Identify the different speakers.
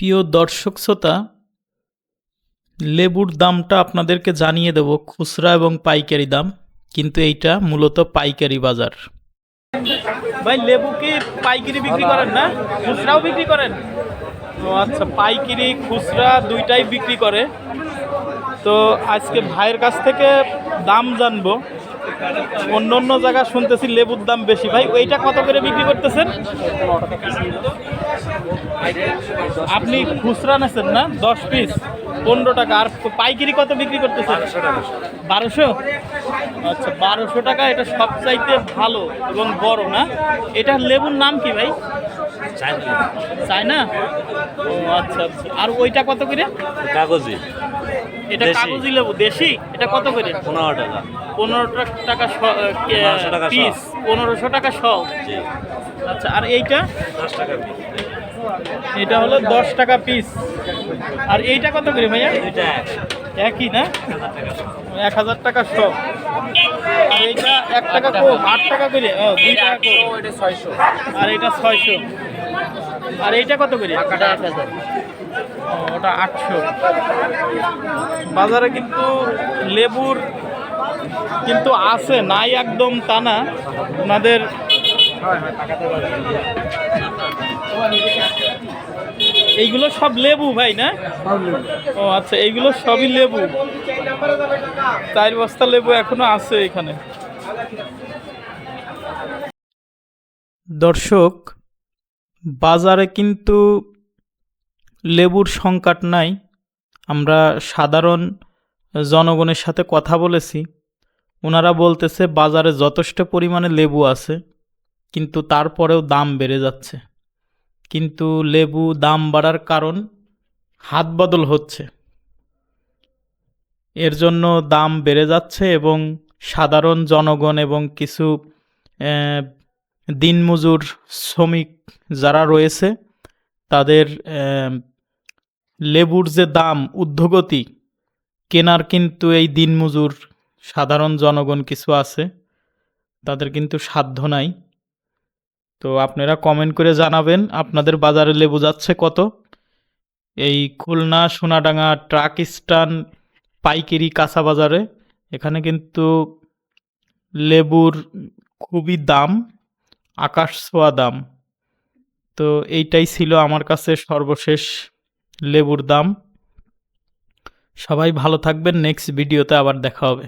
Speaker 1: প্রিয় দর্শক শ্রোতা, লেবুর দামটা আপনাদেরকে জানিয়ে দেব, খুচরা এবং পাইকারি দাম, কিন্তু এইটা মূলত পাইকারি বাজার। ভাই, লেবু কি পাইকারি বিক্রি করেন না? খুচরাও বিক্রি করেন? ও আচ্ছা পাইকারি, খুচরা দুইটাই বিক্রি করে। তো আজকে ভাইয়ের কাছ থেকে দাম জানব। অন্য অন্য জায়গা শুনতেছি লেবুর দাম বেশি। ভাই, ওইটা কত করে বিক্রি করতেছেন? আপনি খুচরা নেছেন না? দশ পিস পনেরো টাকা। আর পাইকারি কত বিক্রি করতেছেন? বারোশো আচ্ছা বারোশো টাকা এটা সবচাইতে ভালো এবং বড় না? এটা লেবুর নাম কি ভাই? চায়না। ও আচ্ছা আচ্ছা। আর ওইটা কত করে?
Speaker 2: কাগজি।
Speaker 1: এটা। কাগজি লেবু দেশি? এটা কত করে?
Speaker 2: পনেরো টাকা।
Speaker 1: পনেরো টাকা পিস পনেরোশো টাকা শ। আচ্ছা আর এইটা?
Speaker 2: দশ টাকা।
Speaker 1: এটা হলো দশ টাকা পিস আর এইটা কত করে ভাইয়া? একই না? এক হাজার টাকা শ আর এইটা এক টাকা কম আট টাকা করে? ও দুই টাকা কম। আর এটা ছয়শো। আর এইটা কত করে? ওটা আটশো। বাজারে কিন্তু লেবুর কিন্তু আছে নাই একদম তা না। ওনাদের এইগুলো সব লেবু ভাই না? ও আচ্ছা এইগুলো সবই লেবু। চার বস্তা লেবু এখনও আছে এখানে। দর্শক বাজারে কিন্তু লেবুর সংকট নাই। আমরা সাধারণ জনগণের সাথে কথা বলেছি। ওনারা বলতেছে বাজারে যথেষ্ট পরিমাণে লেবু আছে। কিন্তু তারপরেও দাম বেড়ে যাচ্ছে। কিন্তু লেবু দাম বাড়ার কারণ হাত বদল হচ্ছে। এর জন্য দাম বেড়ে যাচ্ছে এবং সাধারণ জনগণ এবং কিছু দিনমজুর শ্রমিক যারা রয়েছে, তাদের লেবুর যে দাম, ঊর্ধ্বগতি, কেনার কিন্তু এই দিনমজুর সাধারণ জনগণ কিছু আছে। তাদের কিন্তু সাধ্য নাই। তো আপনারা কমেন্ট করে জানাবেন, আপনাদের বাজারে লেবু যাচ্ছে কত? এই খুলনা সোনাডাঙ্গা ট্রাক স্ট্যান্ড পাইকারি কাঁচা বাজারে, এখানে কিন্তু লেবুর খুবই দাম, আকাশ ছোঁয়া দাম। তো এইটাই ছিল আমার কাছে সর্বশেষ লেবুর দাম। সবাই ভালো থাকবেন নেক্সট ভিডিওতে আবার দেখা হবে।